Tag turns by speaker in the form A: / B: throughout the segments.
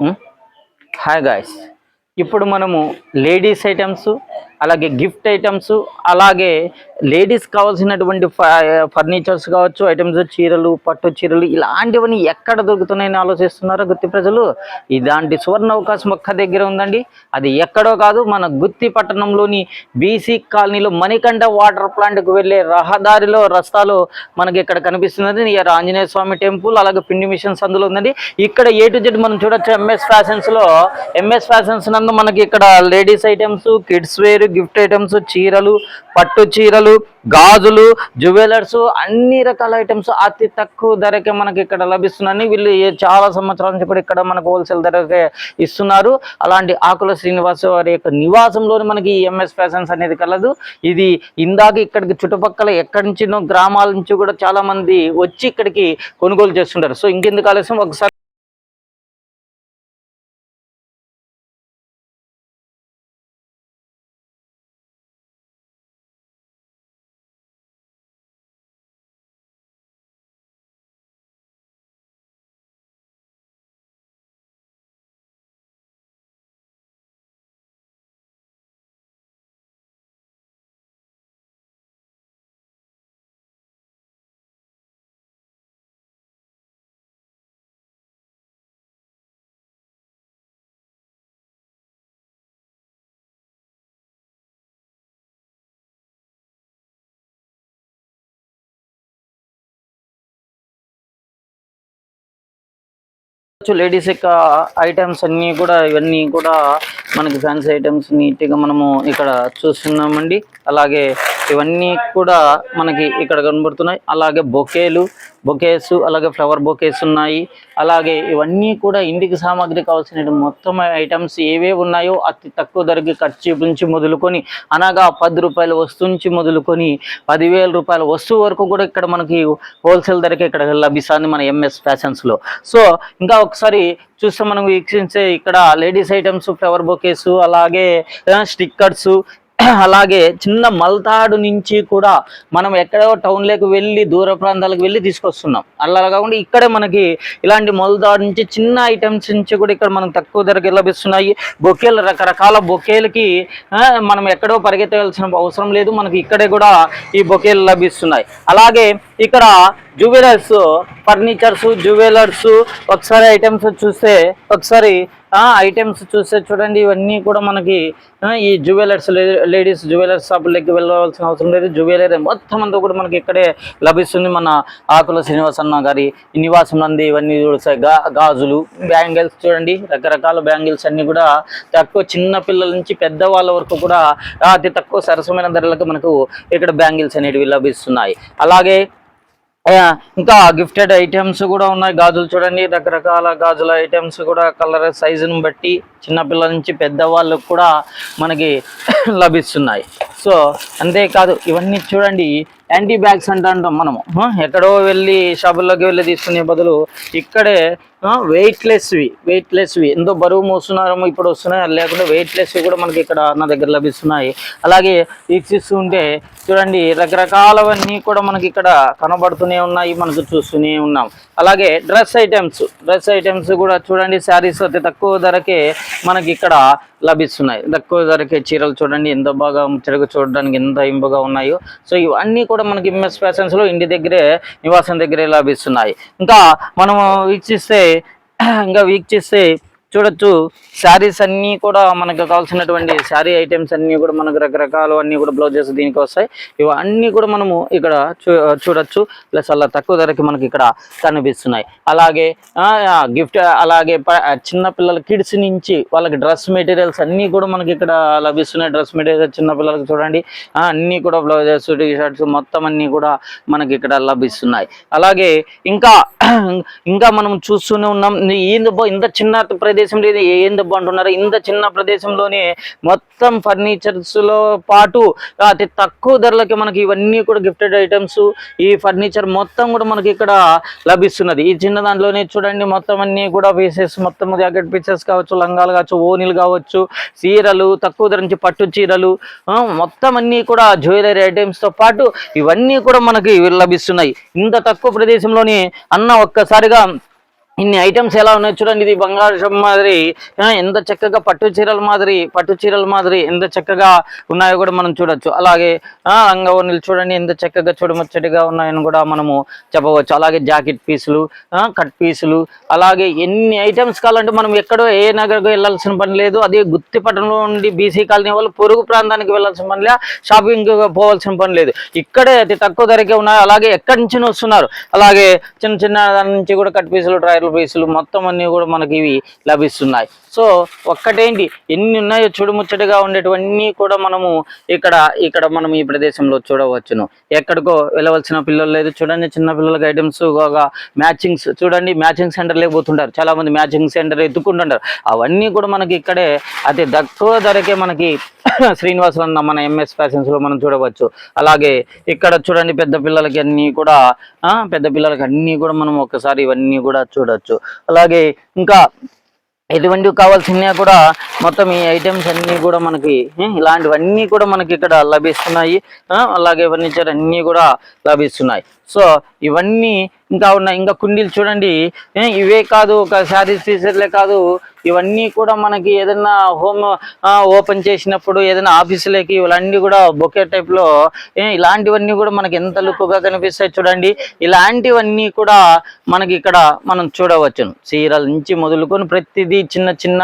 A: Hmm? Hi guys ఇప్పుడు మనము ladies items అలాగే గిఫ్ట్ ఐటమ్స్ అలాగే లేడీస్ కావాల్సినటువంటి ఫర్నిచర్స్ కావచ్చు ఐటమ్స్ చీరలు పట్టు చీరలు ఇలాంటివన్నీ ఎక్కడ దొరుకుతున్నాయని ఆలోచిస్తున్నారా గుత్తి ప్రజలు? ఇలాంటి సువర్ణ అవకాశం ఒక్క దగ్గర ఉందండి. అది ఎక్కడో కాదు మన గుత్తి పట్టణంలోని బీసీ కాలనీలో మణికంఠ వాటర్ ప్లాంట్కు వెళ్ళే రహదారిలో రస్తాలో మనకి ఇక్కడ కనిపిస్తున్నది. ఆంజనేయ స్వామి టెంపుల్ అలాగే పిండి మిషన్స్ అందులో ఉందండి. ఇక్కడ ఏ టు జెడ్ మనం చూడొచ్చు ఎంఎస్ ఫ్యాషన్స్లో ఎంఎస్ ఫ్యాషన్స్ నందు మనకి ఇక్కడ ladies items kids wear gift items చీరలు పట్టు చీరలు గాజులు జ్యువెలర్స్ అన్ని రకాల ఐటమ్స్ అతి తక్కువ ధరకే మనకి ఇక్కడ లభిస్తున్నాయి. వీళ్ళు చాలా సంవత్సరాల నుంచి కూడా ఇక్కడ మనకు హోల్సేల్ ధరకే ఇస్తున్నారు. అలాంటి ఆకుల శ్రీనివాస్ వారి యొక్క నివాసంలోనే మనకి ఈ ఎంఎస్ ఫ్యాషన్స్ అనేది కలదు. ఇది ఇందాక ఇక్కడికి చుట్టుపక్కల ఎక్కడి నుంచినో గ్రామాల నుంచి కూడా చాలా మంది వచ్చి ఇక్కడికి కొనుగోలు చేస్తుంటారు. సో ఇంకెందుకు ఆలస్యం? ఒకసారి లేడీస్ యొక్క ఐటమ్స్ అన్నీ కూడా ఇవన్నీ కూడా మనకి ఫ్యాన్సీ ఐటమ్స్ నీట్గా మనము ఇక్కడ చూస్తున్నామండి. అలాగే ఇవన్నీ కూడా మనకి ఇక్కడ కనబడుతున్నాయి. అలాగే బొకేలు బొకేస్ అలాగే ఫ్లవర్ బొకేస్ ఉన్నాయి. అలాగే ఇవన్నీ కూడా ఇంటికి సామాగ్రి కావాల్సిన మొత్తం ఐటమ్స్ ఏవే ఉన్నాయో అతి తక్కువ ధరకి ఖర్చు నుంచి మొదలుకొని అనగా పది రూపాయల వస్తువు నుంచి మొదలుకొని పదివేల రూపాయల వస్తువు వరకు కూడా ఇక్కడ మనకి హోల్సేల్ ధరకి ఇక్కడ లభిస్తుంది మన ఎంఎస్ ఫ్యాషన్స్లో సో ఇంకా ఒకసారి చూస్తే మనం వీక్షించే ఇక్కడ లేడీస్ ఐటమ్స్ ఫ్లవర్ బొకేస్ అలాగే స్టిక్కర్స్ అలాగే చిన్న మల్తాడు నుంచి కూడా మనం ఎక్కడో టౌన్లోకి వెళ్ళి దూర ప్రాంతాలకు వెళ్ళి తీసుకొస్తున్నాం. అలా కాకుండా ఇక్కడే మనకి ఇలాంటి మల్తాడు నుంచి చిన్న ఐటమ్స్ నుంచి కూడా ఇక్కడ మనకు తక్కువ ధరకి లభిస్తున్నాయి. బొకేలు రకరకాల బొకేలకి మనం ఎక్కడో పరిగెత్తవలసిన అవసరం లేదు. మనకి ఇక్కడే కూడా ఈ బొకేలు లభిస్తున్నాయి. అలాగే ఇక్కడ జువెలర్స్ ఫర్నిచర్స్ జువెలర్స్ ఒకసారి ఐటమ్స్ చూస్తే ఒకసారి ఐటమ్స్ చూస్తే చూడండి ఇవన్నీ కూడా మనకి ఈ జ్యువెలర్స్ లేడీస్ జ్యువెలర్స్ షాపులకి వెళ్ళవలసిన అవసరం లేదు. జ్యువెలరీ మొత్తం అంతా కూడా మనకి ఇక్కడే లభిస్తుంది మన ఆకుల శ్రీనివాస్ అన్న గారి నివాసం నంది ఇవన్నీ చూస్తాయి గాజులు బ్యాంగిల్స్ చూడండి. రకరకాల బ్యాంగిల్స్ అన్ని కూడా తక్కువ చిన్న పిల్లల నుంచి పెద్ద వాళ్ళ వరకు కూడా అతి తక్కువ సరసమైన ధరలకు మనకు ఇక్కడ బ్యాంగిల్స్ అనేటివి లభిస్తున్నాయి. అలాగే ఇంకా గిఫ్టెడ్ ఐటమ్స్ కూడా ఉన్నాయి. గాజులు చూడండి రకరకాల గాజుల ఐటమ్స్ కూడా కలర్ సైజుని బట్టి చిన్నపిల్లల నుంచి పెద్దవాళ్ళకు కూడా మనకి లభిస్తున్నాయి. సో అంతేకాదు ఇవన్నీ చూడండి యాంటీ బ్యాగ్స్ అంటే అంటాం మనము ఎక్కడో వెళ్ళి షాపుల్లోకి వెళ్ళి తీసుకునే బదులు ఇక్కడే వెయిట్లెస్వి వెయిట్లెస్వి ఎంతో బరువు మోస్తున్నారేమో ఇప్పుడు వస్తున్నాయి. అది లేకుండా వెయిట్లెస్వి కూడా మనకి ఇక్కడ నా దగ్గర లభిస్తున్నాయి. అలాగే వీక్షిస్తూ ఉంటే చూడండి రకరకాలవన్నీ కూడా మనకి ఇక్కడ కనబడుతూనే ఉన్నాయి. మనకు చూస్తూనే ఉన్నాం. అలాగే డ్రెస్ ఐటమ్స్ డ్రెస్ ఐటమ్స్ కూడా చూడండి శారీస్ అతి తక్కువ ధరకే మనకి ఇక్కడ లభిస్తున్నాయి. తక్కువ ధరకే చీరలు చూడండి ఎంత బాగా చెరుగు చూడడానికి ఎంత ఇంపుగా ఉన్నాయో. సో ఇవన్నీ కూడా మనకి ఎంఎస్ ఫ్యాషన్స్లో ఇంటి దగ్గరే నివాసం దగ్గరే లభిస్తున్నాయి. ఇంకా మనము వీక్షిస్తే ఇంకా వీక్షిస్తే చూడొచ్చు. శారీస్ అన్నీ కూడా మనకు కావాల్సినటువంటి శారీ ఐటమ్స్ అన్నీ కూడా మనకు రకరకాలు అన్నీ కూడా బ్లౌజెస్ దీనికి వస్తాయి. ఇవన్నీ కూడా మనము ఇక్కడ చూ చూడొచ్చు. ప్లస్ అలా తక్కువ ధరకి మనకి ఇక్కడ కనిపిస్తున్నాయి. అలాగే గిఫ్ట్ అలాగే చిన్న పిల్లల కిడ్స్ నుంచి వాళ్ళకి డ్రెస్ మెటీరియల్స్ అన్నీ కూడా మనకి ఇక్కడ లభిస్తున్నాయి. డ్రెస్ మెటీరియల్స్ చిన్న పిల్లలకి చూడండి. అన్నీ కూడా బ్లౌజెస్ టీ షర్ట్స్ మొత్తం అన్నీ కూడా మనకి ఇక్కడ లభిస్తున్నాయి. అలాగే ఇంకా ఇంకా మనం చూస్తూనే ఉన్నాం. ఏందబ్బో ఇంత చిన్న ప్రదేశంలో ఏం దెబ్బ అంటున్నారు? ఇంత చిన్న ప్రదేశంలోనే మొత్తం ఫర్నిచర్స్లో పాటు అతి తక్కువ ధరలకి మనకి ఇవన్నీ కూడా గిఫ్టెడ్ ఐటమ్స్ ఈ ఫర్నిచర్ మొత్తం కూడా మనకి ఇక్కడ లభిస్తున్నది. ఈ చిన్న దాంట్లోనే చూడండి మొత్తం అన్ని కూడా పీసెస్ మొత్తం జాకెట్ పీసెస్ కావచ్చు లంగాలు కావచ్చు ఓనీలు కావచ్చు చీరలు తక్కువ ధర నుంచి పట్టు చీరలు మొత్తం అన్ని కూడా జ్యువెలరీ ఐటమ్స్తో పాటు ఇవన్నీ కూడా మనకి లభిస్తున్నాయి. ఇంత తక్కువ ప్రదేశంలోని అన్న ఒక్కసారిగా ఇన్ని ఐటమ్స్ ఎలా ఉన్నాయి చూడండి. ఇది బంగారం మాదిరి. ఆ, ఎంత చక్కగా పట్టు చీరల మాదిరి పట్టు చీరల మాదిరి ఎంత చక్కగా ఉన్నాయో కూడా మనం చూడొచ్చు. అలాగే ఆ, చూడండి. ఎంత చక్కగా చూడముచ్చటిగా ఉన్నాయని కూడా మనము చెప్పవచ్చు. అలాగే జాకెట్ పీసులు ఆ, కట్ పీసులు. అలాగే ఎన్ని ఐటమ్స్ కావాలంటే మనం ఎక్కడో ఏ నగరకు వెళ్ళాల్సిన పని లేదు. అదే గుత్తిపట్టణంలో ఉండి బీసీ కాలనీ వాళ్ళు పొరుగు ప్రాంతానికి వెళ్ళాల్సిన పని లేదు షాపింగ్ పోవాల్సిన పని లేదు. ఇక్కడే అతి తక్కువ ధరకే ఉన్నాయి. అలాగే ఎక్కడి నుంచి వస్తున్నారు? అలాగే చిన్న చిన్న దాని నుంచి కూడా కట్ పీసులు ట్రయల్ పీసులు మొత్తం అన్ని కూడా మనకి ఇవి లభిస్తున్నాయి. సో ఒక్కటేంటి? ఎన్ని ఉన్నాయో చూడముచ్చటగా ఉండేటివన్నీ కూడా మనము ఇక్కడ ఇక్కడ మనం ఈ ప్రదేశంలో చూడవచ్చును. ఎక్కడికో వెళ్ళవలసిన పిల్లలు లేదు. చూడండి చిన్న పిల్లలకి ఐటమ్స్ మ్యాచింగ్స్. చూడండి మ్యాచింగ్ సెంటర్ పోతుంటారు. చాలా మంది మ్యాచింగ్ సెంటర్ ఎత్తుకుంటుంటారు. అవన్నీ కూడా మనకి ఇక్కడే అతి తక్కువ ధరకే మనకి శ్రీనివాసులన్న మన ఎంఎస్ ఫ్యాషన్స్లో మనం చూడవచ్చు. అలాగే ఇక్కడ చూడండి పెద్ద పిల్లలకి అన్ని కూడా పెద్ద పిల్లలకి అన్ని కూడా మనం ఒకసారి ఇవన్నీ కూడా చూడవచ్చు అలాగే ఇంకా ఎటువంటివి కావాల్సినవి కూడా మొత్తం ఈ ఐటమ్స్ అన్నీ కూడా మనకి ఇలాంటివన్నీ కూడా మనకి ఇక్కడ లభిస్తున్నాయి. అలాగే ఫర్నిచర్ అన్నీ కూడా లభిస్తున్నాయి. సో ఇవన్నీ ఇంకా ఉన్నాయి ఇంకా కుండీలు చూడండి. ఇవే కాదు ఒక శారీస్ టీషర్ట్లే కాదు. ఇవన్నీ కూడా మనకి ఏదైనా హోమ్ ఓపెన్ చేసినప్పుడు ఏదైనా ఆఫీసులకి ఇవన్నీ కూడా బొకే టైప్లో ఇలాంటివన్నీ కూడా మనకి ఎంత లుక్గా కనిపిస్తాయి చూడండి. ఇలాంటివన్నీ కూడా మనకి ఇక్కడ మనం చూడవచ్చును. చీరల నుంచి మొదలుకొని ప్రతిదీ చిన్న చిన్న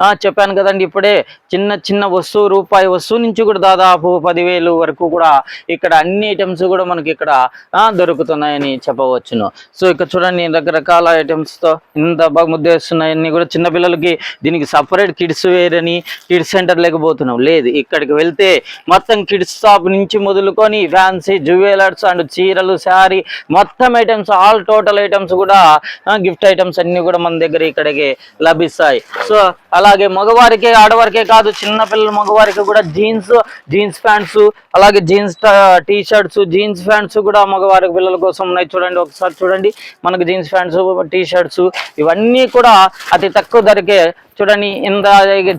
A: ఆ, చెప్పాను కదండి ఇప్పుడే చిన్న చిన్న వస్తువు రూపాయి వస్తువు నుంచి కూడా దాదాపు పదివేలు వరకు కూడా ఇక్కడ అన్ని ఐటమ్స్ కూడా మనకి ఇక్కడ ఆ, దొరుకుతున్నాయని చెప్పవచ్చును. సో ఇక్కడ చూడండి రకరకాల ఐటమ్స్తో ఇంత బాగా ముద్దేస్తున్నాయి అన్ని కూడా చిన్న పిల్లలకి దీనికి సపరేట్ కిడ్స్ వేర్ అని కిడ్స్ సెంటర్ లేకపోతున్నాం లేదు ఇక్కడికి వెళ్తే మొత్తం కిడ్స్ షాప్ నుంచి మొదలుకొని ఫ్యాన్సీ జ్యువెలర్స్ అండ్ చీరలు శారీ మొత్తం ఐటమ్స్ ఆల్ టోటల్ ఐటమ్స్ కూడా గిఫ్ట్ ఐటమ్స్ అన్ని కూడా మన దగ్గర ఇక్కడికి లభిస్తాయి. సో అలాగే మగవారికే ఆడవారికే కాదు చిన్నపిల్లల మగవారికి కూడా జీన్స్ జీన్స్ ప్యాంట్స్ అలాగే jeans T shirts jeans pants కూడా మగవారి పిల్లల కోసం ఉన్నాయి. చూడండి ఒకసారి చూడండి మనకు జీన్స్ ప్యాంట్స్ టీ షర్ట్స్ ఇవన్నీ కూడా అతి తక్కువ ధరకే చూడండి ఇంత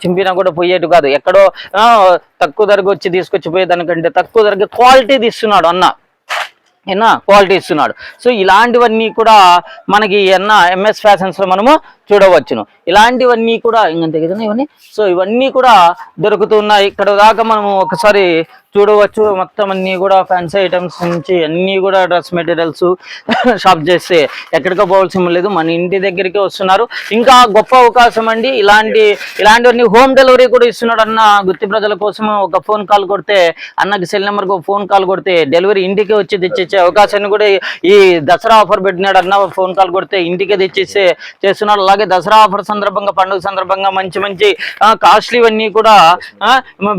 A: చింపినా కూడా పోయేటు కాదు. ఎక్కడో ఆ, తక్కువ ధరకు వచ్చి తీసుకొచ్చి పోయేదానికంటే తక్కువ ధరకే క్వాలిటీ తీస్తున్నాడు అన్న. ఏనా? క్వాలిటీ ఇస్తున్నాడు. సో ఇలాంటివన్నీ కూడా మనకి ఎన్న ఎంఎస్ ఫ్యాషన్స్లో మనము చూడవచ్చును. ఇలాంటివన్నీ కూడా ఇంకంతే కదా ఇవన్నీ? సో ఇవన్నీ కూడా దొరుకుతున్నాయి. ఇక్కడ దాకా మనము ఒకసారి చూడవచ్చు. మొత్తం అన్ని కూడా ఫ్యాన్సీ ఐటమ్స్ నుంచి అన్ని కూడా డ్రెస్ మెటీరియల్స్ షాప్ చేస్తే ఎక్కడికో పోవాల్సిన లేదు. మన ఇంటి దగ్గరికి వస్తున్నారు. ఇంకా గొప్ప అవకాశం అండి. ఇలాంటి ఇలాంటివన్నీ హోమ్ డెలివరీ కూడా ఇస్తున్నాడు అన్న గుత్తి ప్రజల కోసం ఒక ఫోన్ కాల్ కొడితే అన్నకి సెల్ నెంబర్కి ఫోన్ కాల్ కొడితే డెలివరీ ఇంటికి వచ్చి తెచ్చిచ్చే అవకాశాన్ని కూడా ఈ దసరా ఆఫర్ పెట్టినాడు అన్న ఫోన్ కాల్ కొడితే ఇంటికే తెచ్చేస్తే చేస్తున్నాడు. అలాగే దసరా ఆఫర్ సందర్భంగా పండుగ సందర్భంగా మంచి మంచి కాస్ట్లీవన్నీ కూడా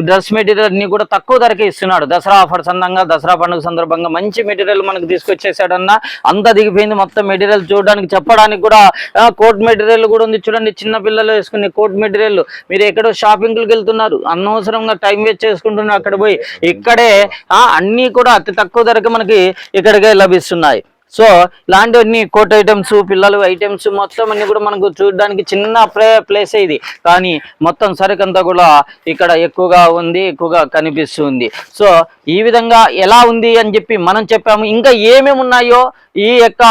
A: డ్రెస్ మెటీరియల్ అన్ని కూడా తక్కువ ధరకే ఇస్తున్నాడు. దసరా ఆఫర్స్ అందంగా దసరా పండుగ సందర్భంగా మంచి మెటీరియల్ మనకు తీసుకొచ్చేసాడన్న అంత దిగిపోయింది మొత్తం మెటీరియల్ చూడడానికి. చెప్పడానికి కూడా కోట్ మెటీరియల్ కూడా ఉంది చూడండి చిన్న పిల్లలు వేసుకునే కోట్ మెటీరియల్. మీరు ఎక్కడో షాపింగ్లకు వెళ్తున్నారు అనవసరంగా టైం వేస్ట్ చేసుకుంటున్నారు అక్కడ పోయి. ఇక్కడే అన్నీ కూడా అతి తక్కువ ధరకు మనకి ఇక్కడికే లభిస్తున్నాయి. సో ఇలాంటివన్నీ కోట్ ఐటమ్స్ పిల్లలు ఐటమ్స్ మొత్తం అన్ని కూడా మనకు చూడడానికి చిన్న ప్లే ప్లేస్ ఇది. కానీ మొత్తం సరుకంతా కూడా ఇక్కడ ఎక్కువగా ఉంది ఎక్కువగా కనిపిస్తుంది. సో ఈ విధంగా ఎలా ఉంది అని చెప్పి మనం చెప్పాము. ఇంకా ఏమేమి ఉన్నాయో ఈ యొక్క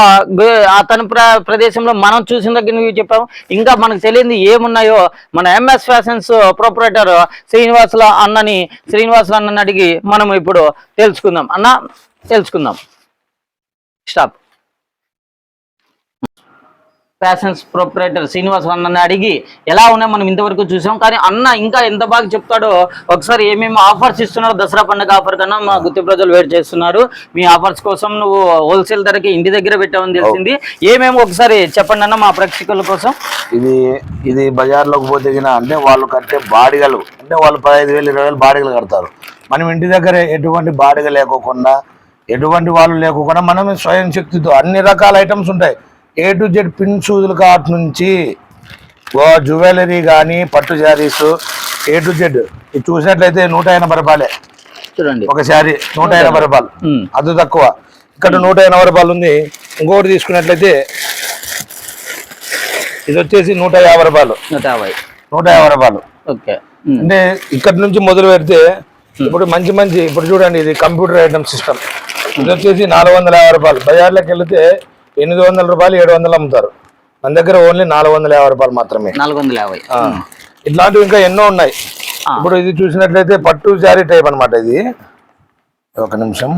A: అతని ప్ర ప్రదేశంలో మనం చూసిన దగ్గర చెప్పాము. ఇంకా మనకు తెలియంది ఏమున్నాయో మన ఎంఎస్ ఫ్యాషన్స్ ప్రొపరేటర్ శ్రీనివాసుల అన్నని శ్రీనివాసుల అన్నని అడిగి మనం ఇప్పుడు తెలుసుకుందాం. అన్న తెలుసుకుందాం. స్టాప్. ఫ్యాషన్స్ ప్రొపరేటర్ శ్రీనివాస్ అన్నని అడిగి ఎలా ఉన్నాయి మనం ఇంతవరకు చూసాం. కానీ అన్న ఇంకా ఎంత బాగా చెప్తాడో ఒకసారి ఏమేమి ఆఫర్స్ ఇస్తున్నారో దసరా పండుగ ఆఫర్ కన్నా మా గుత్తి ప్రజలు వెయిట్ చేస్తున్నారు. మీ ఆఫర్స్ కోసం నువ్వు హోల్సేల్ ధరకి ఇంటి దగ్గర పెట్టావని తెలిసింది. ఏమేమి ఒకసారి చెప్పండి అన్న మా ప్రేక్షకుల కోసం.
B: ఇది ఇది బజార్లోకి పోతే అంటే వాళ్ళు కట్టే బాడిగలు అంటే వాళ్ళు పదహైదు వేలు ఇరవై వేలు బాడిగలు కడతారు. మనం ఇంటి దగ్గర ఎటువంటి బాడిగ లేకోకుండా ఎటువంటి వాళ్ళు లేకోకుండా మనం స్వయం శక్తితో అన్ని రకాల ఐటమ్స్ ఉంటాయి. ఏ టు జెడ్ పిన్ షూజుల కాట్ నుంచి ఓ జ్యువెలరీ కానీ పట్టు శారీస్ ఏ టు జెడ్ ఇది చూసినట్లయితే నూట ఎనభై రూపాయలే.
A: చూడండి.
B: ఒక శారీ నూట ఎనభై రూపాయలు. అది తక్కువ. ఇక్కడ నూట ఎనభై రూపాయలు ఉంది. ఇంకొకటి తీసుకున్నట్లయితే ఇది వచ్చేసి నూట యాభై రూపాయలు.
A: నూట యాభై.
B: నూట యాభై రూపాయలు.
A: ఓకే.
B: అంటే ఇక్కడ నుంచి మొదలు పెడితే ఇప్పుడు మంచి మంచి ఇప్పుడు చూడండి ఇది కంప్యూటర్ ఐటమ్ సిస్టమ్ ఇది వచ్చేసి నాలుగు వందల యాభై రూపాయలు. బజార్లోకి వెళితే ఎనిమిది వందల రూపాయలు ఏడు వందలు అమ్ముతారు. మన దగ్గర ఓన్లీ నాలుగు వందల యాభై రూపాయలు మాత్రమే.
A: నాలుగు వందల యాభై.
B: ఇట్లాంటివి ఇంకా ఎన్నో ఉన్నాయి. ఇప్పుడు ఇది చూసినట్లయితే పట్టు శారీ టైప్ అన్నమాట ఇది. ఒక నిమిషం.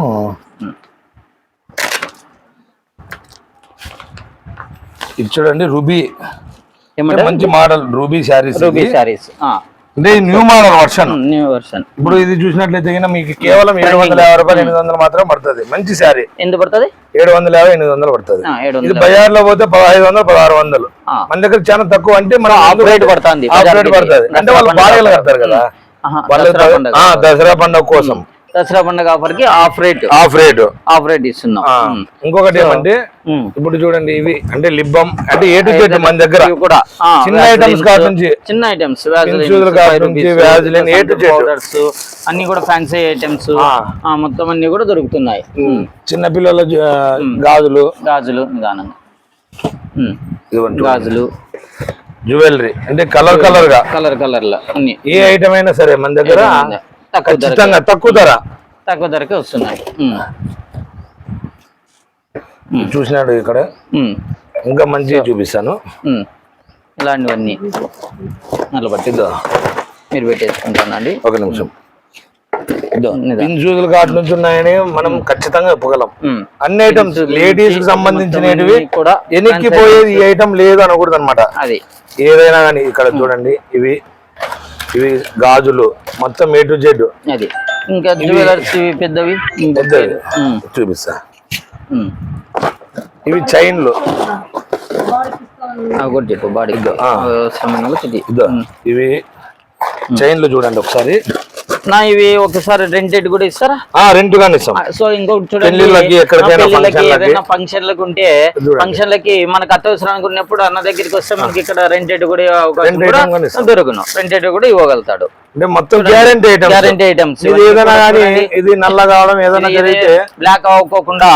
B: ఇది చూడండి రూబీ. మంచి model ruby sarees
A: ruby sarees.
B: అంటే new model version
A: new version
B: ఇప్పుడు ఇది చూసినట్లయితే మీకు కేవలం ఏడు వందల యాభై రూపాయలు ఎనిమిది వందలు మాత్రం పడుతుంది. మంచి శారీ
A: ఎంత పడుతుంది?
B: ఏడు వందల యాభై ఎనిమిది వందలు పడుతుంది. ఇది బజార్లో పోతే పదహైదు వందలు పదహారు వందలు. మన దగ్గర చాలా తక్కువ అంటే మన
A: ఆఫ్ రేట్ పడుతుంది.
B: ఆఫ్ రేట్ పడుతుంది. అంటే వాళ్ళు బాగా కడతారు కదా. ఆ, దసరా పండుగ కోసం.
A: దసరా పండుగ ఆఫర్కి half rate.
B: Half rate.
A: Half rate ఇస్తున్నాం.
B: ఇంకొకటి ఏమంటే. ఇప్పుడు చూడండి ఇవి అంటే లిబ్బం అంటే ఏ టు జెడ్ మన దగ్గర.
A: కూడా.
B: చిన్న ఐటమ్స్ నుంచి.
A: చిన్న items
B: Vaseline, A to Z.
A: Powders అన్ని కూడా ఫ్యాన్సీ ఐటమ్స్
B: ఆ.
A: మొత్తం అన్ని కూడా దొరుకుతున్నాయి.
B: చిన్న పిల్లల గాజులు.
A: గాజులు నిదానంగా. గాజులు.
B: జ్యువెలరీ అంటే కలర్ కలర్గా.
A: కలర్ కలర్లో అన్ని.
B: ఏ ఐటమ్ అయినా సరే మన దగ్గర ఖచ్చితంగా తక్కువ ధర.
A: తక్కువ ధరకే వస్తున్నాయి.
B: చూసినాడు ఇక్కడ. ఇంకా మంచిగా చూపిస్తాను.
A: ఇలాంటివన్నీ నిలబట్టి
B: ఇదో.
A: మీరు పెట్టేసుకుంటానండి.
B: ఒక నిమిషం. పిన్ షూజులు కాటు నుంచి ఉన్నాయని మనం ఖచ్చితంగా చెప్పగలం
A: ఉమ్.
B: అన్ని ఐటమ్స్ లేడీస్కి సంబంధించినవి
A: కూడా
B: వెనక్కి పోయేది ఈ ఐటమ్ లేదు అనకూడదు అనమాట
A: అది.
B: ఏదైనా కానీ ఇక్కడ చూడండి ఇవి ఇవి గాజులు మొత్తం ఏ టు జెడ్
A: అది. ఇంకా జ్యువెలర్స్ ఇవి పెద్దవి.
B: పెద్దవి. చూపిస్తా. ఇవి చైన్లు.
A: చెప్పు బాడీ
B: ఇవి చైన్లు చూడండి ఒకసారి.
A: నా ఇవి ఒకసారి రెంటెడ్ కూడా ఇస్తారా?
B: రెంట్ గాని ఇస్తాం.
A: సో ఇంకొకటి చూడండి. ఏదైనా ఫంక్షన్లకు ఉంటే. ఫంక్షన్లకి మనకు అత్యవసరానికి ఉన్నప్పుడు అన్న దగ్గరికి వస్తే మనకి ఇక్కడ రెంటెడ్ కూడా. దొరుకును. రెంటెడ్ కూడా ఇవ్వగలుగుతాడు.
B: అంటే మొత్తం గ్యారంటీ ఐటమ్
A: గ్యారంటీ ఐటమ్స్
B: ఇది ఏదైనా కానీ ఇది నల్ల కావడం ఏదైనా జరిగితే
A: బ్లాక్ అవ్వకోకుండా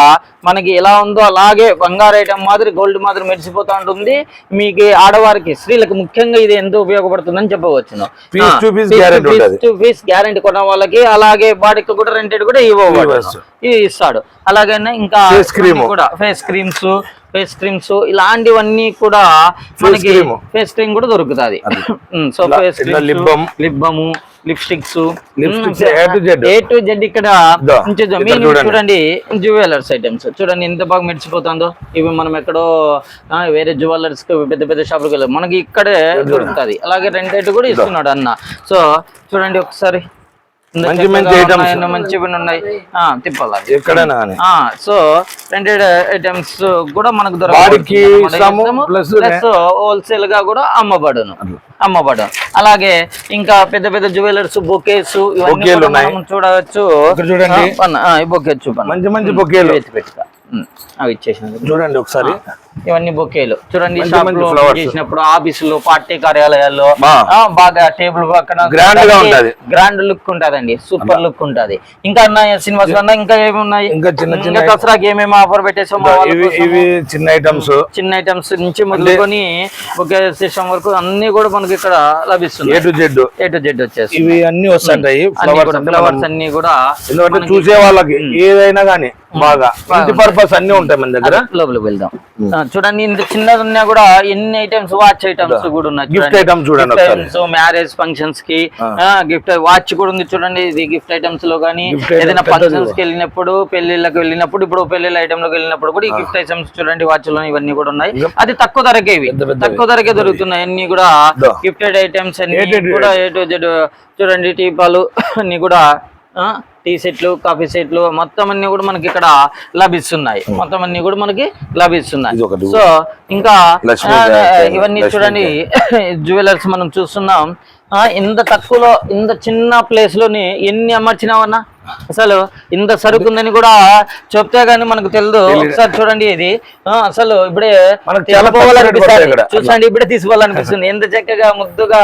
A: మనకి ఎలా ఉందో అలాగే బంగారు ఐటమ్ మాదిరి గోల్డ్ మాదిరి మెరిసిపోతూ ఉంటుంది. మీకు ఆడవారికి స్త్రీలకు ముఖ్యంగా ఇది ఎంతో ఉపయోగపడుతుందని చెప్పవచ్చును.
B: ఉంటది.
A: పీస్ గ్యారంటీ కొన్న వాళ్ళకి అలాగే బాడీకి కూడా రెంటెడ్ కూడా
B: ఇవ్వచ్చు.
A: ఇది ఇస్తాడు అలాగే ఇంకా
B: cream.
A: ఇవన్నీ కూడా ఫేస్ క్రీమ్స్ ఫేస్ క్రీమ్స్ ఇలాంటివన్నీ కూడా మనకి. ఫేస్ క్రీమ్ కూడా దొరుకుతుంది. So face
B: balm.
A: లిబ్బము లిప్స్టిక్స్. ఏ టు జెడ్ ఇక్కడ
B: చూడండి.
A: జ్యువెలర్స్ ఐటమ్స్ చూడండి. ఎంత బాగా మెరిసిపోతుందో. ఇవి మనం ఎక్కడో వేరే జ్యువెలర్స్ పెద్ద పెద్ద షాపులకు వెళ్ళాం మనకి ఇక్కడే దొరుకుతుంది. అలాగే రెంట్ రేట్ కూడా ఇస్తున్నాడు అన్న. సో చూడండి ఒకసారి. ఇంత
B: మంచి
A: చక్కగా
B: మంచి.
A: ఉన్నాయి, ఎన్నో మంచివి ఉన్నాయి. ఆ, తిప్పాలి.
B: ఎక్కడైనా
A: సో రెంటెడ్ ఐటమ్స్ కూడా మనకు
B: plus
A: ప్లస్ హోల్సేల్గా కూడా అమ్మబడును. అమ్మబడును. అలాగే ఇంకా పెద్ద పెద్ద జ్యువెలర్స్ బొకేస్ ఇవన్నీ చూడవచ్చు.
B: చూడండి.
A: బొకే చూపండి.
B: మంచి మంచి బొకేలు
A: అవి ఇచ్చేసిన
B: చూడండి ఒకసారి.
A: ఇవన్నీ బొకేలు. చూడండి. చేసినప్పుడు ఆఫీసులో పార్టీ కార్యాలయాల్లో బాగా టేబుల్ పక్కన. గ్రాండ్ లుక్ ఉంటదండి. సూపర్ లుక్ ఉంటది. ఇంకా సినిమాస్ అన్నా ఇంకా ఏమి ఉన్నాయి
B: ఇంకా చిన్న చిన్న
A: దసరాకి ఏమేమి ఆఫర్ పెట్టేసాం మా వాళ్ళ
B: ఇవి చిన్న ఐటమ్స్
A: చిన్న ఐటమ్స్ నుంచి మొదలుకొని ఒకే సిస్టమ్ వరకు అన్ని కూడా మనకి ఇక్కడ
B: ఏ
A: లభిస్తుంది
B: to Z
A: A to Z వచ్చేసి
B: ఇవి అన్ని వస్తుంటాయి ఫ్లవర్స్
A: అన్ని కూడా
B: ఎందుకంటే చూసే వాళ్ళకి ఏదైనా కానీ బాగా. పర్పస్ అన్ని ఉంటాయి మన దగ్గర.
A: లోపలికి వెళ్దాం. చూడండి ఇంత చిన్నది ఉన్నా కూడా ఎన్ని ఐటమ్స్ వాచ్ ఐటమ్స్ కూడా ఉన్నాయి.
B: గిఫ్ట్ ఐటమ్ చూడండి
A: సో మ్యారేజ్ ఫంక్షన్స్కి గిఫ్ట్ వాచ్ కూడా ఉంది చూడండి ఇది గిఫ్ట్ ఐటమ్స్లో కానీ ఏదైనా ఫంక్షన్స్కి వెళ్ళినప్పుడు పెళ్ళిళ్ళకి వెళ్ళినప్పుడు ఇప్పుడు పెళ్ళిళ్ళ ఐటమ్లోకి వెళ్ళినప్పుడు కూడా ఈ గిఫ్ట్ ఐటమ్స్ చూడండి వాచ్లో ఇవన్నీ కూడా ఉన్నాయి. అది తక్కువ ధరకే ఇవి. తక్కువ ధరకే దొరుకుతున్నాయి. అన్ని కూడా. గిఫ్టెడ్ ఐటమ్స్ అన్ని. కూడా ఏ టు జెడ్ చూడండి టీపాలు అన్ని కూడా టీ సెట్లు కాఫీ సెట్లు మొత్తం అన్ని కూడా మనకి ఇక్కడ లభిస్తున్నాయి. మొత్తం అన్ని కూడా మనకి లభిస్తున్నాయి. సో ఇంకా ఇవన్నీ చూడండి. జ్యువెలర్స్ మనం చూస్తున్నాం. ఆ, ఇంత తక్కువలో ఇంత చిన్న ప్లేస్లోని ఎన్ని అమర్చినావన్నా? అసలు ఇంత సరుకు ఉందని కూడా చెప్తే గానీ మనకు తెలియదు ఒకసారి చూడండి ఇది. అసలు ఇప్పుడే తీసుకోవాలనిపిస్తుంది. చూసండి ఇప్పుడే తీసుకోవాలనిపిస్తుంది. ఎంత చక్కగా ముద్దుగా.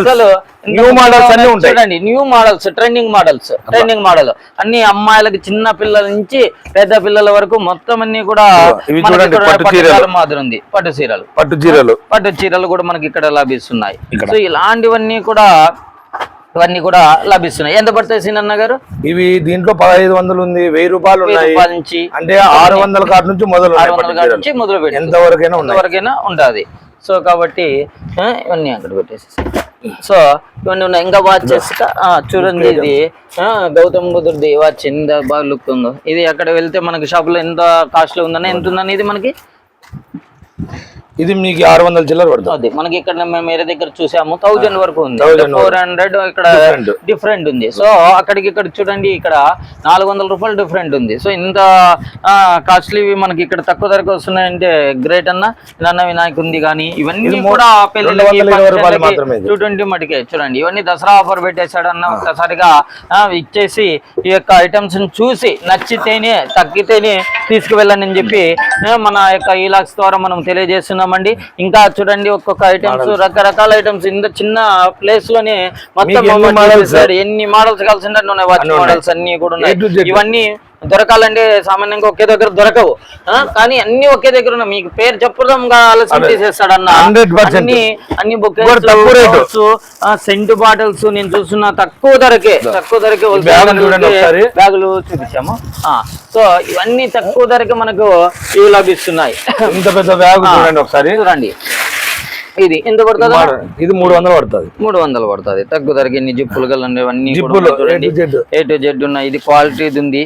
A: అసలు ముద్దుగా
B: models అన్నీ. ఉంటాయి.
A: చూడండి new models trending models trending model అన్ని అమ్మాయిలకి చిన్న పిల్లల నుంచి పెద్ద పిల్లల వరకు మొత్తం అన్ని కూడా మాదిరి ఉంది. పట్టు చీరలు.
B: పట్టు చీరలు.
A: పట్టు చీరలు కూడా మనకి ఇక్కడ లభిస్తున్నాయి. సో ఇలాంటివన్నీ కూడా ఇవన్నీ కూడా లభిస్తున్నాయి. ఎంత పడతాయి సినన్న గారు?
B: ఇవి దీంట్లో పదహైదు వందలు ఉంది వెయ్యి రూపాయలు
A: నుంచి
B: అంటే ఆరు వందల కాటి నుంచి మొదలు
A: ఆరు వందల కాడ నుంచి మొదలు పెట్టి
B: ఎంత వరకైనా ఉన్నాయి.
A: ఎంతవరకైనా ఉంటుంది సో కాబట్టి ఇవన్నీ అక్కడ పెట్టేసి సో ఇవన్నీ ఉన్నాయి. ఇంకా వాచెస్ చూడండి ఇది. గౌతమ్ బుద్ధుడిది వాచ్ ఎంత బాగా లుక్ ఉందో. ఇది అక్కడ వెళ్తే మనకి షాప్లో ఎంత కాస్ట్లో ఉందని ఎంత ఉందని ఇది మనకి?
B: ఇది మీకు ఆరు వందల చిల్లర పడుతుంది.
A: మనకి ఇక్కడ మేము వేరే దగ్గర చూసాము. థౌజండ్ వరకు ఉంది.
B: 1000
A: ఫోర్ హండ్రెడ్ ఇక్కడ. డిఫరెంట్ ఉంది. సో అక్కడికి ఇక్కడ చూడండి ఇక్కడ నాలుగు వందల రూపాయలు డిఫరెంట్ ఉంది. సో ఇంత కాస్ట్లీ మనకి ఇక్కడ తక్కువ ధరకు వస్తున్నాయంటే గ్రేట్ అన్న నాన్న వినాయక్ ఉంది కానీ ఇవన్నీ కూడా. టూ ట్వంటీ మటుకే. చూడండి ఇవన్నీ దసరా ఆఫర్ పెట్టేశాడు అన్న ఒక్కసారిగా ఇచ్చేసి ఈ యొక్క ఐటమ్స్ చూసి నచ్చితేనే తగ్గితేనే తీసుకువెళ్ళండి అని చెప్పి మన యొక్క ఈలాక్స్ ద్వారా మనం తెలియజేస్తున్నామండి ఇంకా చూడండి ఒక్కొక్క ఐటమ్స్ రకరకాల ఐటమ్స్ ఇంత చిన్న ప్లేస్లోనే మొత్తం
B: ఎన్ని
A: మోడల్స్ ఉన్నాయి వాచ్. మోడల్స్ అన్ని కూడా ఉన్నాయి. ఇవన్నీ దొరకాలంటే సామాన్యంగా ఒకే దగ్గర దొరకవు. కానీ అన్ని ఒకే దగ్గర ఉన్నాయి. మీకు పేరు చెప్పుదాం ఆలస్యం తీసేస్తాడు అన్న
B: 100%.
A: అన్ని. బొకేస్ సెంట్ బాటిల్స్ నేను చూస్తున్న తక్కువ ధరకే తక్కువ ధరకే
B: బ్యాగులు చూడండి ఒకసారి.
A: బ్యాగులు చూపించాము. సో ఇవన్నీ తక్కువ ధరకే మనకు ఇవి లభిస్తున్నాయి.
B: ఇంత పెద్ద బ్యాగ్ చూడండి ఒకసారి.
A: చూడండి. ఇది ఎంత పడుతుంది
B: ఇది మూడు వందలు పడుతుంది.
A: మూడు వందలు పడుతుంది. తక్కువ ధరకి ఎన్ని జిప్పులు అన్ని. ఏ టు జెడ్ ఉన్నాయి ఇది క్వాలిటీ ఉంది.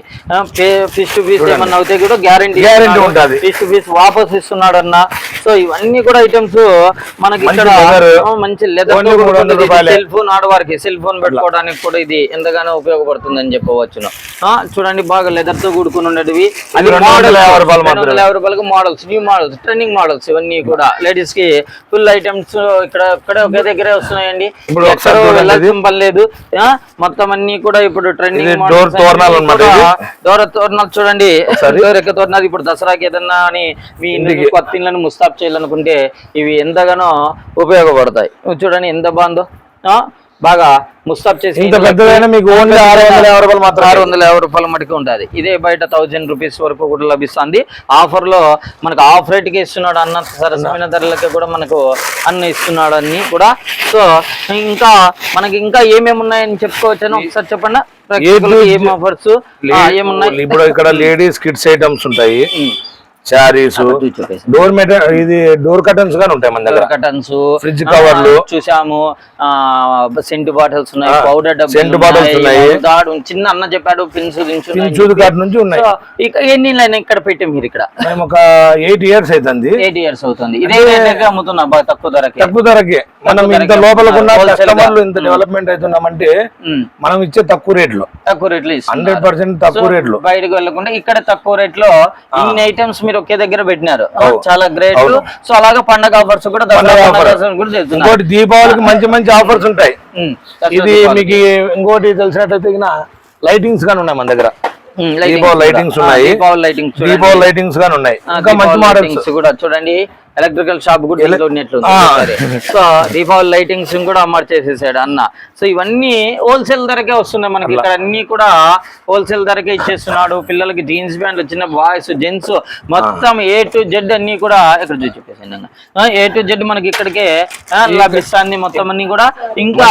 A: ఫిష్ టు పీస్ ఏమన్నా అవుతాయి కూడా గ్యారంటీ
B: Guarantee ఉంటది.
A: ఫిష్ టు పీస్ వాపస్ ఇస్తున్నాడు అన్న సో ఇవన్నీ కూడా ఐటమ్స్ మనకి
B: మంచి
A: ఇక్కడ మంచి లెదర్. సెల్ ఫోన్ ఆడవారికి సెల్ ఫోన్ పెట్టుకోవడానికి కూడా ఇది ఎంతగానో ఉపయోగపడుతుంది అని చెప్పవచ్చును. ఆ, చూడండి బాగా లెదర్తో కూడుకుని
B: అది యాభై
A: రూపాయలకు models new models trending models ఇవన్నీ కూడా. లేడీస్కి ఫుల్ ఐటమ్స్ ఇక్కడ ఇక్కడ ఒకే దగ్గరే వస్తున్నాయండి ఎక్కడో వెళ్ళాల్సిన పని లేదు మొత్తం అన్ని కూడా ఇప్పుడు ట్రెండింగ్
B: door తోరణాలు అన్నమాట ఇది.
A: డోర్ తోరణాలు చూడండి. డోర్ యొక్క తోరణాలు ఇప్పుడు దసరాకి ఏదన్నా అని మీ ఇంటికి. కొత్త ఇళ్ళను ముస్తాబ్ చేయాలనుకుంటే ఇవి ఎంతగానో ఉపయోగపడతాయి చూడండి ఎంత బాగుందో ఆ, బాగా ముస్తాబ్ చేసి
B: ఇంత పెద్దదైనా మీకు ఓన్లీ ఆరు వందల యాభై రూపాయలు మాత్రం
A: ఆరు వందల యాభై రూపాయల మటుకు ఉంటుంది ఇదే బయట థౌజండ్ రూపీస్ వరకు కూడా లభిస్తుంది. ఆఫర్లో మనకు ఆఫ్ రేట్కి ఇస్తున్నాడు అన్న సరసమైన ధరలకి కూడా మనకు అన్న ఇస్తున్నాడు అన్ని కూడా. సో ఇంకా మనకి ఇంకా ఏమేమి ఉన్నాయని చెప్పుకోవచ్చాను ఒకసారి చెప్పండి. ఏం ఆఫర్స్ ఏమున్నాయి?
B: ఇప్పుడు ఇక్కడ లేడీస్ కిడ్స్ ఐటమ్స్ ఉంటాయి. శారీస్ డోర్ మెట ఇది డోర్ కర్టన్స్ గానీ ఉంటాయి మన దగ్గర.
A: కటన్స్
B: Fridge coverలు.
A: చూసాము సెంట్ బాటిల్స్ ఉన్నాయి పౌడర్
B: scent bottles ఉన్నాయి.
A: చిన్న అన్న చెప్పాడు పిన్స్
B: చూదు కాటి నుంచి ఉన్నాయి.
A: ఇక ఎన్ని లైన్ ఇక్కడ పెట్టి మీరు ఇక్కడ?
B: మేము ఒక ఎయిట్ ఇయర్స్ అవుతుంది
A: ఎయిట్ ఇయర్స్ అవుతుంది. ఇదే అమ్ముతున్నా బాగా తక్కువ ధరకి.
B: తక్కువ ధరకే. మనం ఇంత లోపల. కస్టమర్లు ఇంత డెవలప్మెంట్ అవుతున్నామంటే
A: ఉమ్,
B: మనం ఇచ్చే తక్కువ రేట్లో.
A: తక్కువ రేట్లు.
B: హండ్రెడ్ పర్సెంట్ తక్కువ రేట్లో.
A: బయటకు వెళ్ళకుండా ఇక్కడ తక్కువ రేట్లో ఇన్ని ఐటమ్స్ మీరు ఒకే దగ్గర పెట్టినారు. చాలా గ్రేట్. సో అలాగే పండగ ఆఫర్స్ కూడా
B: ఇంకోటి దీపావళికి మంచి మంచి ఆఫర్స్ ఉంటాయి. ఇది మీకు ఇంకోటి తెలిసినట్టయితే లైటింగ్స్ గానీ ఉన్నాయి మన దగ్గర. దీపావళి. లైటింగ్స్ ఉన్నాయి.
A: దీపావళి లైటింగ్స్.
B: దీపావళి లైటింగ్స్ గానీ ఉన్నాయి. ఇంకా మంచి మోడల్స్
A: కూడా చూడండి. ఎలక్ట్రికల్ షాప్ కూడా ఉన్నట్లుంది. సో దీపావళి లైటింగ్స్ కూడా అమర్చేసేసాడు అన్న సో ఇవన్నీ హోల్సేల్ ధరకే వస్తున్నాయి మనకి ఇక్కడ అన్ని కూడా హోల్సేల్ ధరకే ఇచ్చేస్తున్నాడు పిల్లలకి జీన్స్ ప్యాంట్లు చిన్న బాయ్స్ జెంట్స్ మొత్తం ఏ టు జెడ్ అన్ని కూడా ఇక్కడ చూసి చెప్పేసాను ఏ టు జెడ్ మనకి ఇక్కడికే లభిస్తుంది మొత్తం అన్ని కూడా ఇంకా.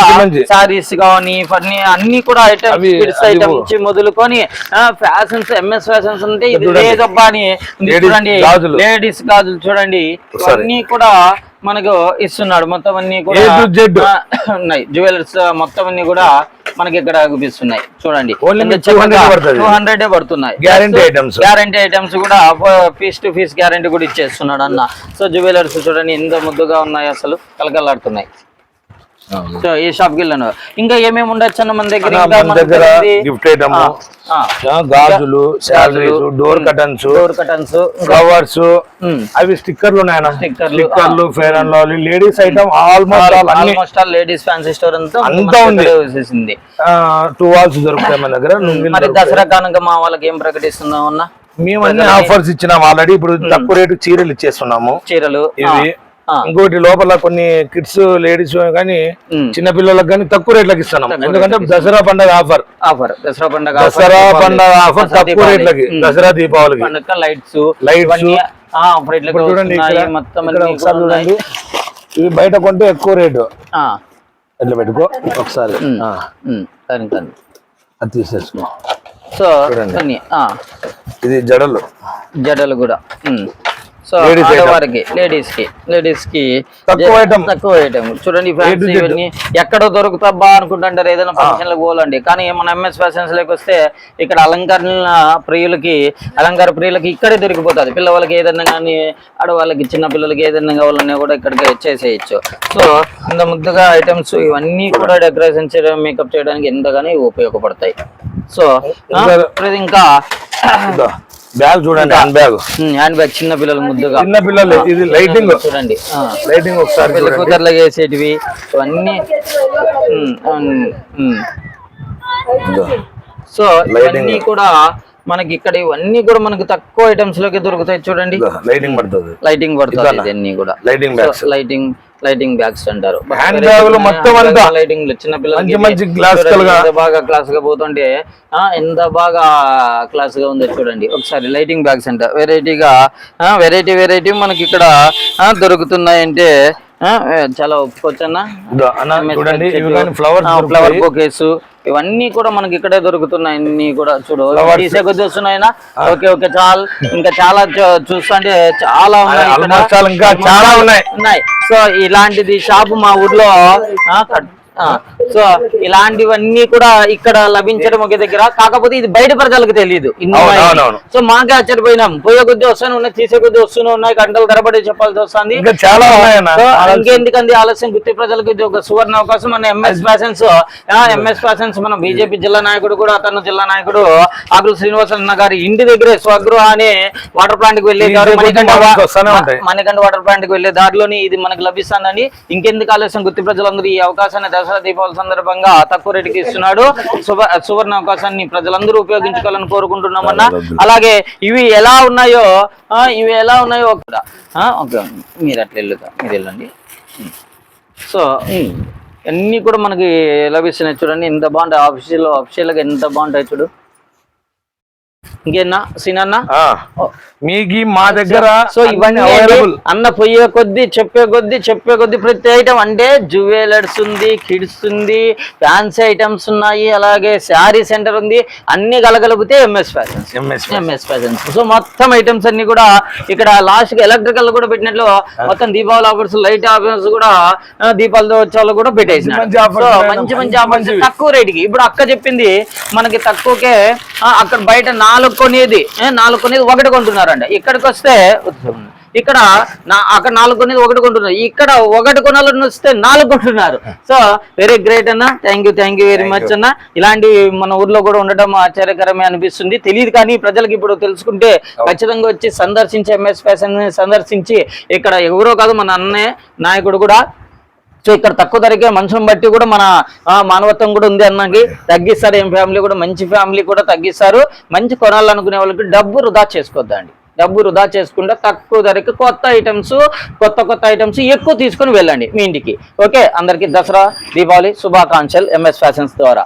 A: సారీస్ కానీ ఇవన్నీ అన్ని కూడా ఐటమ్స్ కిడ్స్ ఐటమ్ నుంచి మొదలుకొని ఫ్యాషన్స్ ఎంఎస్ ఫ్యాషన్స్ అంటే ఇది. లేదబ్బా అని చూడండి. లేడీస్ గాజులు చూడండి. అన్ని కూడా మనకు ఇస్తున్నాడు. మొత్తం అన్ని కూడా ఉన్నాయి. జ్యువెలర్స్ మొత్తం అన్ని కూడా మనకి ఇక్కడ చూపిస్తున్నాయి. చూడండి.
B: Only మీకు 200 పడుతుంది.
A: టూ హండ్రెడ్ పడుతున్నాయి.
B: Guarantee items.
A: గ్యారంటీ ఐటమ్స్ కూడా పీస్ టు పీస్ గ్యారంటీ కూడా ఇచ్చేస్తున్నాడు అన్న. సో జ్యువెలర్స్ చూడండి ఎంత ముద్దుగా ఉన్నాయి అసలు. కలకలాడుతున్నాయి సో ఈ షాప్కి వెళ్ళాను. ఇంకా ఏమేమి ఉండొచ్చు అన్న మన దగ్గర?
B: మన దగ్గర గిఫ్ట్ ఐటమ్ గాజులు salaries door curtains
A: door curtains
B: flowers అవి స్టిక్కర్లు ఉన్నాయన్న.
A: స్టిక్కర్లు,
B: Fair and Lovely ladies item almost all
A: almost all ladies fancy store అంతా
B: అంతా ఉంది.
A: వచ్చేసింది.
B: టూ వాల్స్ దొరుకుతాయి మన దగ్గర
A: మరి. దసరా కానుక మా వాళ్ళకి ఏం ప్రకటిస్తున్నాం అన్న?
B: మేము అన్ని ఆఫర్స్ ఇచ్చినాం ఆల్రెడీ ఇప్పుడు తక్కువ రేటు చీరలు ఇచ్చేస్తున్నాము.
A: చీరలు
B: ఇవి ఇంకోటి లోపల కొన్ని కిడ్స్ లేడీస్ కానీ. చిన్న పిల్లలకు కానీ తక్కువ రేట్లకి ఇస్తున్నాం. ఎందుకంటే దసరా పండగ ఆఫర్.
A: ఆఫర్. దసరా పండుగ
B: దసరా పండగ ఆఫర్ తక్కువ. రేట్లకి. దసరా దీపావళికి.
A: లైట్స్
B: ఇప్పుడు చూడండి ఒకసారి ఇవి బయట కొంటే ఎక్కువ రేటు.
A: ఆ,
B: ఇట్లా పెట్టుకో? ఒకసారి. అది తీసేసుకో.
A: సో
B: చూడండి. ఇది జడలు.
A: జడలు కూడా. సో. ఆడవారికి లేడీస్కి లేడీస్కి
B: తక్కువ item.
A: తక్కువ ఐటమ్ చూడండి ఫ్యాన్సీ. ఇవన్నీ. ఎక్కడో దొరుకుతాబ్బా అనుకుంటుంటారు ఏదైనా ఫంక్షన్లకు పోవాలండి. కానీ మన ఎంఎస్ ఫ్యాషన్స్లోకి వస్తే ఇక్కడ అలంకరణ ప్రియులకి అలంకార ప్రియులకి ఇక్కడే దొరికిపోతుంది. పిల్లవాళ్ళకి ఏదైనా కానీ ఆడవాళ్ళకి చిన్న పిల్లలకి ఏదైనా కావాలన్నా కూడా ఇక్కడికి చేసేయచ్చు సో ఇంత ముద్దుగా ఐటమ్స్ ఇవన్నీ కూడా డెకరేషన్ చేయడం మేకప్ చేయడానికి ఎంతగానో ఉపయోగపడతాయి. సో ఇంకా
B: బ్యాగ్ చూడండి హ్యాండ్ బ్యాగ్
A: హ్యాండ్ బ్యాగ్ చిన్న పిల్లలు ముద్దుగా.
B: చిన్న పిల్లలు ఇది లైటింగ్
A: చూడండి.
B: లైటింగ్ ఒకసారి
A: పిల్ల కూతుర్లకు వేసేటివి ఇవన్నీ. సో ఇవన్నీ కూడా మనకి ఇక్కడ ఇవన్నీ కూడా మనకి తక్కువ ఐటమ్స్లోకి దొరుకుతాయి చూడండి.
B: లైటింగ్ పడుతుంది.
A: లైటింగ్ పడుతుంది ఇవన్నీ కూడా.
B: Lighting bags
A: lighting lighting bags అంటారు.
B: లు మొత్తం అంతా.
A: లైటింగ్ చిన్న పిల్లలకి
B: మంచి
A: బాగా క్లాస్గా పోతుంటే ఆ ఎంత బాగా క్లాస్గా ఉందో చూడండి. ఒకసారి లైటింగ్ బ్యాగ్స్ అంట. వెరైటీగా వెరైటీ వెరైటీ మనకి ఇక్కడ దొరుకుతున్నాయంటే చాలా
B: చూడండి కానీ ఫ్లవర్స్
A: ఫ్లవర్ బొకేస్ ఇవన్నీ కూడా మనకి ఇక్కడే దొరుకుతున్నాయి అన్ని కూడా చూడు. తీసే కొద్ది వస్తున్నాయినా ఓకే ఓకే చాలు. ఇంకా చాలా చూస్తుంటే చాలా ఉన్నాయి
B: చాలా ఉన్నాయి.
A: ఉన్నాయి. సో ఇలాంటిది షాపు మా ఊర్లో సో ఇలాంటివన్నీ కూడా ఇక్కడ లభించడం ఒకే దగ్గర. కాకపోతే ఇది బయట ప్రజలకు తెలియదు. సో మాకే ఆశ్చర్యపోయినాం. పోయే కొద్ది వస్తానే ఉన్నాయి తీసే కొద్ది వస్తూనే ఉన్నాయి గంటలు తరబడి చెప్పాల్సి వస్తుంది.
B: ఇంకా చాలా ఉన్నాయన్న.
A: సో ఇంకెందుకంది ఆలస్యం? గుత్తి ప్రజలకు ఇది ఒక సువర్ణ అవకాశం. మన ఎంఎస్ ఫ్యాషన్స్ ఎంఎస్ ఫ్యాషన్స్ మన బీజేపీ జిల్లా నాయకుడు కూడా అతను జిల్లా నాయకుడు ఆకుల శ్రీనివాసన్న గారి ఇంటి దగ్గరే స్వగృహ అని వాటర్ ప్లాంట్కి వెళ్ళే మణికంఠ వాటర్ ప్లాంట్కి వెళ్ళే దారిలోని ఇది మనకు లభిస్తుందని ఇంకెందుకు ఆలస్యం? గుత్తి ప్రజలందరూ ఈ అవకాశాన్ని దసరా దీపావళి సందర్భంగా తక్కువ రేటుకి ఇస్తున్నాడు. శుభ సువర్ణ అవకాశాన్ని ప్రజలందరూ ఉపయోగించుకోవాలని కోరుకుంటున్నామన్నా. అలాగే ఇవి ఎలా ఉన్నాయో ఇవి ఎలా ఉన్నాయో ఒక మీరు అట్లా వెళ్ళుగా మీరు వెళ్ళండి. సో అన్నీ కూడా మనకి లభిస్తున్నాయి. చూడండి ఎంత బాగుంటాయి. ఆఫీషియల్ ఆఫీషియల్గా ఎంత బాగుంటాయి చూడు. ఇంకేనా? సీనన్నా?
B: మీకు మా దగ్గర
A: సో ఇవన్నీ
B: అవైలబుల్
A: అన్న పోయే కొద్ది చెప్పే కొద్ది చెప్పే కొద్ది ప్రతి ఐటమ్ అంటే జ్యువెలర్స్ ఉంది కిడ్స్ ఉంది ఫ్యాన్సీ ఐటమ్స్ ఉన్నాయి అలాగే శారీ సెంటర్ ఉంది అన్ని కలగలిపితే MS fashions
B: MS
A: presence so మొత్తం ఐటమ్స్ అన్ని కూడా ఇక్కడ లాస్ట్ ఎలక్ట్రికల్ కూడా పెట్టినట్లు మొత్తం దీపావళి ఆఫర్స్ లైట్ ఆఫర్స్ కూడా ఆ, దీపావళి వచ్చాలు కూడా పెట్టేసినారు.
B: మంచి
A: సో. మంచి మంచి ఆఫర్స్ తక్కువ రేట్కి. ఇప్పుడు అక్క చెప్పింది మనకి తక్కువకే అక్కడ బయట నాలుగు కొనేది నాలుగు కొనేది ఒకటి కొంటున్నారంట. ఇక్కడికి వస్తే ఇక్కడ నా అక్కడ నాలుగు కొనేది ఒకటి కొంటున్నారు. ఇక్కడ ఒకటి కొనాలని వస్తే నాలుగు కొంటున్నారు. సో వెరీ గ్రేట్ అన్న. Thank you thank you very much అన్న. ఇలాంటి మన ఊర్లో కూడా ఉండడం ఆశ్చర్యకరమే అనిపిస్తుంది. తెలియదు కానీ ప్రజలకు ఇప్పుడు తెలుసుకుంటే ఖచ్చితంగా వచ్చి సందర్శించి ఎంఎస్ ఫ్యాషన్ సందర్శించి ఇక్కడ ఎవరో కాదు మన అన్నయ్య నాయకుడు కూడా సో ఇక్కడ తక్కువ ధరకే మనుషులను బట్టి కూడా మన మానవత్వం కూడా ఉంది అన్నకి తగ్గిస్తారు. ఏం ఫ్యామిలీ కూడా మంచి ఫ్యామిలీ కూడా తగ్గిస్తారు. మంచి కొనాలనుకునే వాళ్ళకి డబ్బు వృధా చేసుకోవద్దండి డబ్బు వృధా చేసుకుంటే తక్కువ ధరకి కొత్త ఐటమ్స్ కొత్త కొత్త ఐటమ్స్ ఎక్కువ తీసుకొని వెళ్ళండి మీ ఇంటికి. ఓకే? అందరికీ దసరా దీపావళి శుభాకాంక్షలు ఎంఎస్ ఫ్యాషన్స్ ద్వారా.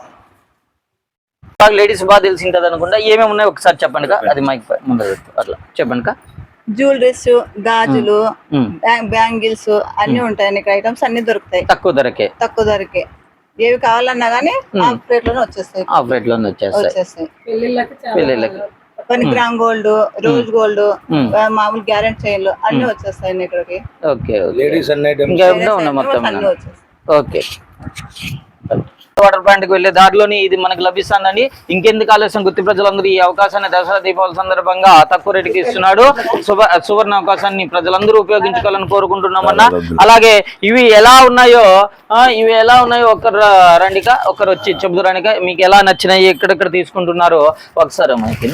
A: లేడీస్ బాగా తెలిసి ఉంటుంది అనుకుంటా ఏమేమి ఉన్నాయో? ఒకసారి చెప్పండి. అది మైక్ ముందర. అట్లా. చెప్పండి కా
C: జ్యువెలరీస్ గాజులు బ్యాంగిల్స్ అన్ని ఉంటాయి ఇక్కడ. ఐటమ్స్ అన్ని దొరుకుతాయి.
A: తక్కువ ధరకే.
C: తక్కువ ధరకే. ఏవి కావాలన్నా గానీ ఆ రేట్లోనే వచ్చేస్తాయి.
A: ఆఫ్ రేట్లోనే వచ్చేస్తాయి. పెళ్ళిళ్ళకి
C: గ్రామ్ గోల్డ్ రోజ్ గోల్డ్. మామూలు గ్యారెంటీ చైన్లు అన్ని వచ్చేస్తాయి ఇక్కడికి.
A: ఓకే
B: లేడీస్ అన్ని ఐటమ్స్.
A: మొత్తం ఓకే. వాటర్ ప్లాంట్కి వెళ్ళే దారిలోని ఇది మనకు లభిస్తుందని ఇంకెందుకు ఆలస్యం? గుర్తి ప్రజలందరూ ఈ అవకాశాన్ని దసరా దీపావళి సందర్భంగా తక్కువ రేటుకి ఇస్తున్నాడు. సువర్ణ అవకాశాన్ని ప్రజలందరూ ఉపయోగించుకోవాలని కోరుకుంటున్నామన్నా. అలాగే ఇవి ఎలా ఉన్నాయో ఇవి ఎలా ఉన్నాయో ఒకరు రండిక ఒకరు వచ్చి చెబుతురానిక మీకు ఎలా నచ్చినాయి ఎక్కడెక్కడ తీసుకుంటున్నారో ఒకసారి మనకి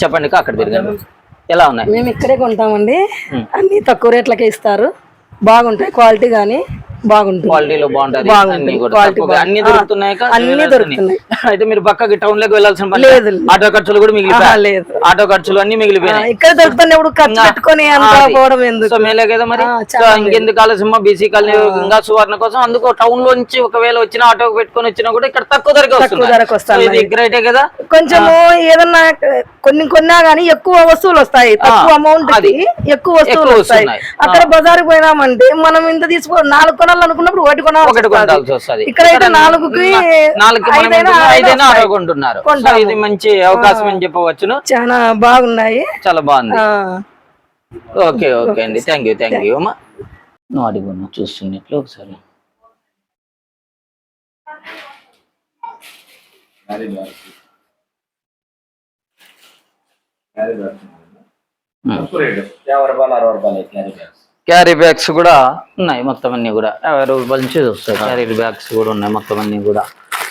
A: చెప్పండి అక్క, అక్కడ తిరగండి. ఎలా ఉన్నాయి?
D: మేము ఇక్కడే కొంటామండి. అన్ని తక్కువ రేట్లకే ఇస్తారు. బాగుంటాయి క్వాలిటీ కానీ. బాగుంటుంది
A: క్వాలిటీలో బాగుంటది
D: బాగుంటుంది.
A: అన్ని కూడా
D: క్వాలిటీ
A: తక్కువగా. అన్ని
D: బాగుంటుంది.
A: దొరుకుతున్నాయి?
D: అన్ని దొరుకుతున్నాయి.
A: అయితే మీరు పక్కకి టౌన్లోకి వెళ్ళాల్సిన పని
D: లేదు.
A: ఆటో ఖర్చులు కూడా మిగిలిపోయాయి
D: లేదు
A: ఆటో ఖర్చులు అన్ని మిగిలిపోయినాయి
D: ఇక్కడ దొరుకుతున్న ఇప్పుడు ఖర్చు పెట్టుకొని అంత
A: అది.
D: పోవడం ఎందుకు
A: సో మేలే కదా మరి ఇంకెందుకు ఆలస్యమా బీసీ కాలనీ ఇంకా సువర్ణ కోసం అందుకు టౌన్లో నుంచి ఒకవేళ వచ్చిన ఆటో పెట్టుకొని వచ్చినా కూడా ఇక్కడ తక్కువ ధరకి. ఇది గ్రేటే కదా
D: కొంచెము ఏదన్నా కొన్ని కొన్నా గానీ ఎక్కువ వస్తువులు వస్తాయి తక్కువ అమౌంట్ ఎక్కువ వస్తువులు వస్తాయి. అక్కడ బజార్కి పోయినామంటే మనం ఇంత తీసుకో నాలుగు కొనాలనుకున్నప్పుడు ఒకటి కొనాలి
A: ఒకటి కొనాల్సి వస్తుంది.
D: ఇక్కడైతే నాలుగుకి ఐదైనా
A: కొంటున్నారు. ఇది మంచి అవకాశం అని చెప్పవచ్చును.
D: చాలా బాగున్నాయి.
A: చాలా బాగుంది. ఓకే ఓకే అండి. థ్యాంక్ యూ థ్యాంక్ యూ అమ్మా. నువ్వు అడిగున్నా చూస్తున్నట్లు ఒకసారి.
B: యాభై రూపాయలు అరవై రూపాయలు క్యారీ బ్యాగ్స్
A: కూడా ఉన్నాయి మొత్తం అన్ని కూడా. యాభై రూపాయల నుంచి వస్తాయి క్యారీ బ్యాగ్స్ కూడా ఉన్నాయి మొత్తం అన్ని కూడా.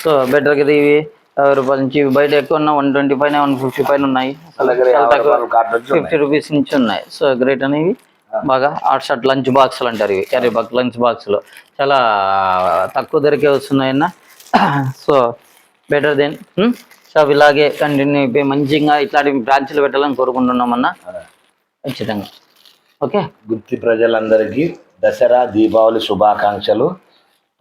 A: సో బెటర్ కదా ఇవి యాభై రూపాయల నుంచి బయట ఎక్కువ ఉన్నా వన్ ట్వంటీ పైన వన్ ఫిఫ్టీ పైన ఉన్నాయి. ఫిఫ్టీ రూపీస్ నుంచి ఉన్నాయి. సో గ్రేట్ అనేవి. బాగా హాట్ షాట్ లంచ్ బాక్సులు అంటారు ఇవి. క్యారీ బాక్స్ లంచ్ బాక్సులు. చాలా తక్కువ ధరకే వస్తున్నాయన్న. సో బెటర్ దెన్ సో ఇలాగే కంటిన్యూ అయిపోయి మంచిగా ఇట్లాంటి బ్రాంచ్లు పెట్టాలని కోరుకుంటున్నామన్న. ఖచ్చితంగా. ఓకే.
B: గుత్తి ప్రజలందరికీ దసరా దీపావళి శుభాకాంక్షలు.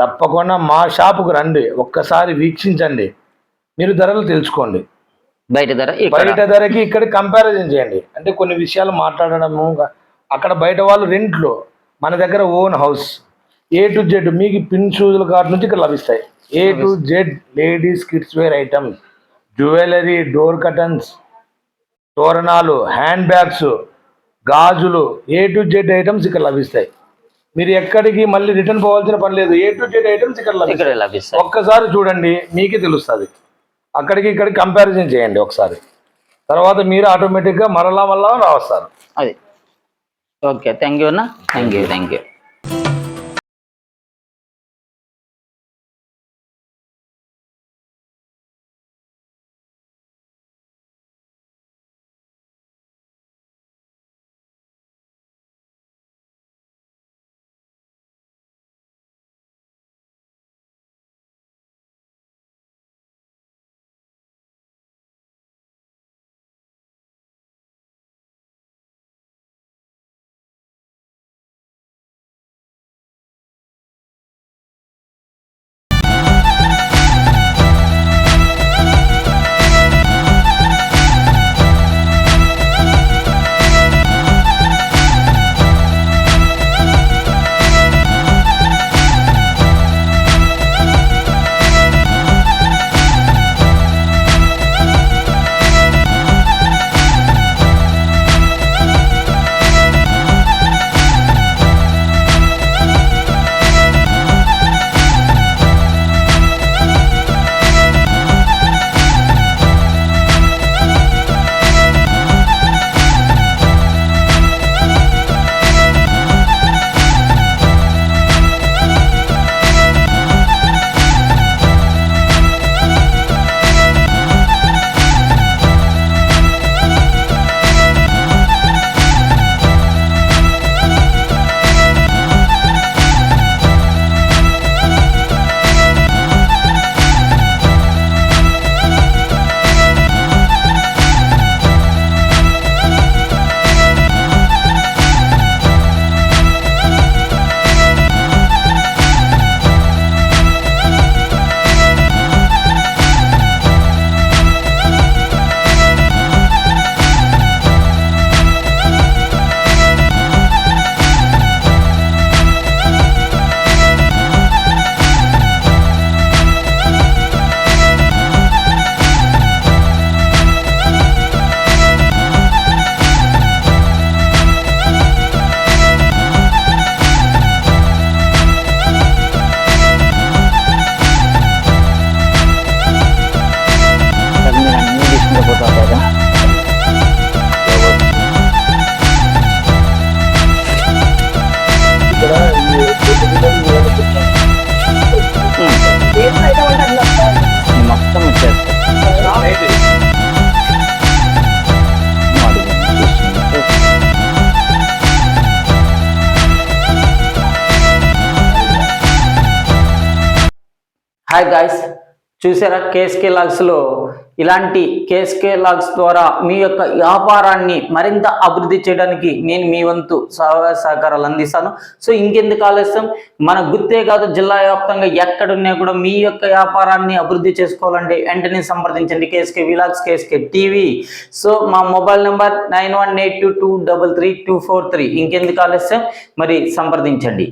B: తప్పకుండా మా షాపుకు రండి. ఒక్కసారి వీక్షించండి. మీరు ధరలు తెలుసుకోండి.
A: బయట ధర
B: బయట ధరకి ఇక్కడ కంపారిజన్ చేయండి. అంటే కొన్ని విషయాలు మాట్లాడడము అక్కడ బయట వాళ్ళు రెంట్లో మన దగ్గర own house A to Z మీకు పిన్ షూజుల కార్డు నుంచి ఇక్కడ లభిస్తాయి. A to Z ladies kids wear items jewellery door curtains తోరణాలు హ్యాండ్ బ్యాగ్స్ గాజులు ఏ టు జెడ్ ఐటమ్స్ ఇక్కడ లభిస్తాయి. మీరు ఎక్కడికి మళ్ళీ రిటర్న్ పోవాల్సిన పని లేదు. ఏ టు జెడ్ ఐటమ్స్ ఇక్కడ
A: ఇక్కడ
B: లభిస్తాయి.
A: లభిస్తాయి
B: ఒక్కసారి చూడండి మీకే తెలుస్తుంది. అక్కడికి ఇక్కడికి కంపారిజన్ చేయండి ఒకసారి. తర్వాత మీరు ఆటోమేటిక్గా మరలా మరలా రావస్తారు
A: అది. ఓకే థ్యాంక్ యూ అన్న. థ్యాంక్ యూ థ్యాంక్ యూ చూసారా కేఎస్కే లాగ్స్లో? ఇలాంటి కేఎస్కే లాగ్స్ ద్వారా మీ యొక్క వ్యాపారాన్ని మరింత అభివృద్ధి చేయడానికి నేను మీ వంతు సహాయ సహకారాలు అందిస్తాను. సో ఇంకెందుకు ఆలస్యం? మన గుర్తే కాదు జిల్లా వ్యాప్తంగా ఎక్కడున్నా కూడా మీ యొక్క వ్యాపారాన్ని అభివృద్ధి చేసుకోవాలంటే వెంటనే సంప్రదించండి KSK vlogs KSK TV. So మా mobile number nine one eight two two double three two four three. ఇంకెందుకు ఆలస్యం? మరి సంప్రదించండి.